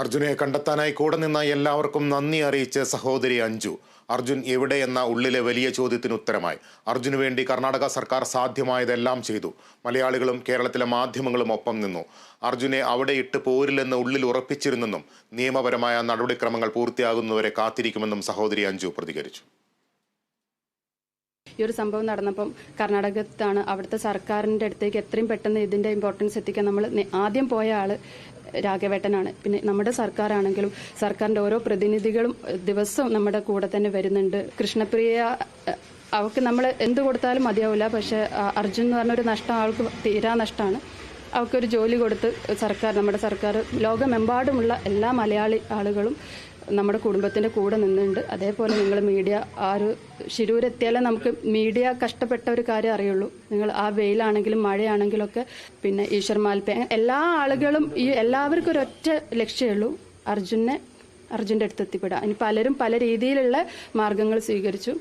അർജുനെ കണ്ടെത്താനായി കൂടെ നിന്ന എല്ലാവർക്കും നന്ദി അറിയിച്ച് സഹോദരി അഞ്ജു. അർജുൻ എന്ന ഉള്ളിലെ വലിയ ചോദ്യത്തിന് ഉത്തരമായി. അർജുന് വേണ്ടി കർണാടക സർക്കാർ സാധ്യമായതെല്ലാം ചെയ്തു. മലയാളികളും കേരളത്തിലെ മാധ്യമങ്ങളും ഒപ്പം നിന്നു. അർജുനെ അവിടെ ഇട്ട് പോരില്ലെന്ന് ഉള്ളിൽ ഉറപ്പിച്ചിരുന്നെന്നും നിയമപരമായ നടപടിക്രമങ്ങൾ പൂർത്തിയാകുന്നവരെ കാത്തിരിക്കുമെന്നും സഹോദരി അഞ്ജു പ്രതികരിച്ചു. ഈ ഒരു സംഭവം നടന്നപ്പം കർണാടകത്താണ് അവിടുത്തെ സർക്കാരിന്റെ അടുത്തേക്ക് എത്രയും പെട്ടെന്ന് ഇതിന്റെ ഇമ്പോർട്ടൻസ് എത്തിക്കാൻ നമ്മൾ ആദ്യം പോയ ആൾ രാഘവേട്ടനാണ്. പിന്നെ നമ്മുടെ സർക്കാരാണെങ്കിലും സർക്കാരിന്റെ ഓരോ പ്രതിനിധികളും ദിവസവും നമ്മുടെ കൂടെ തന്നെ വരുന്നുണ്ട്. കൃഷ്ണപ്രിയ അവൾക്ക് നമ്മൾ എന്ത് കൊടുത്താലും മതിയാവില്ല. പക്ഷെ അർജുൻ എന്ന് പറഞ്ഞൊരു നഷ്ടം അവൾക്ക് തീരാ നഷ്ടമാണ്. അവൾക്കൊരു ജോലി കൊടുത്ത് സർക്കാർ നമ്മുടെ സർക്കാർ ലോകമെമ്പാടുമുള്ള എല്ലാ മലയാളി ആളുകളും നമ്മുടെ കുടുംബത്തിന്റെ കൂടെ നിന്നുണ്ട് അതേപോലെ നിങ്ങൾ മീഡിയ ആ ഒരു ശിരൂരെത്തിയാലേ നമുക്ക് മീഡിയ കഷ്ടപ്പെട്ട ഒരു കാര്യം അറിയുള്ളൂ. നിങ്ങൾ ആ വെയിലാണെങ്കിലും മഴയാണെങ്കിലും ഒക്കെ പിന്നെ ഈശ്വർ മാൽപ്പേ എല്ലാ ആളുകളും ഈ എല്ലാവർക്കും ഒരൊറ്റ ലക്ഷ്യമേ ഉള്ളൂ. അർജുനെ അർജുന്റെ അടുത്ത് എത്തിപ്പെടുക. ഇനി പലരും പല രീതിയിലുള്ള മാർഗങ്ങൾ സ്വീകരിച്ചു.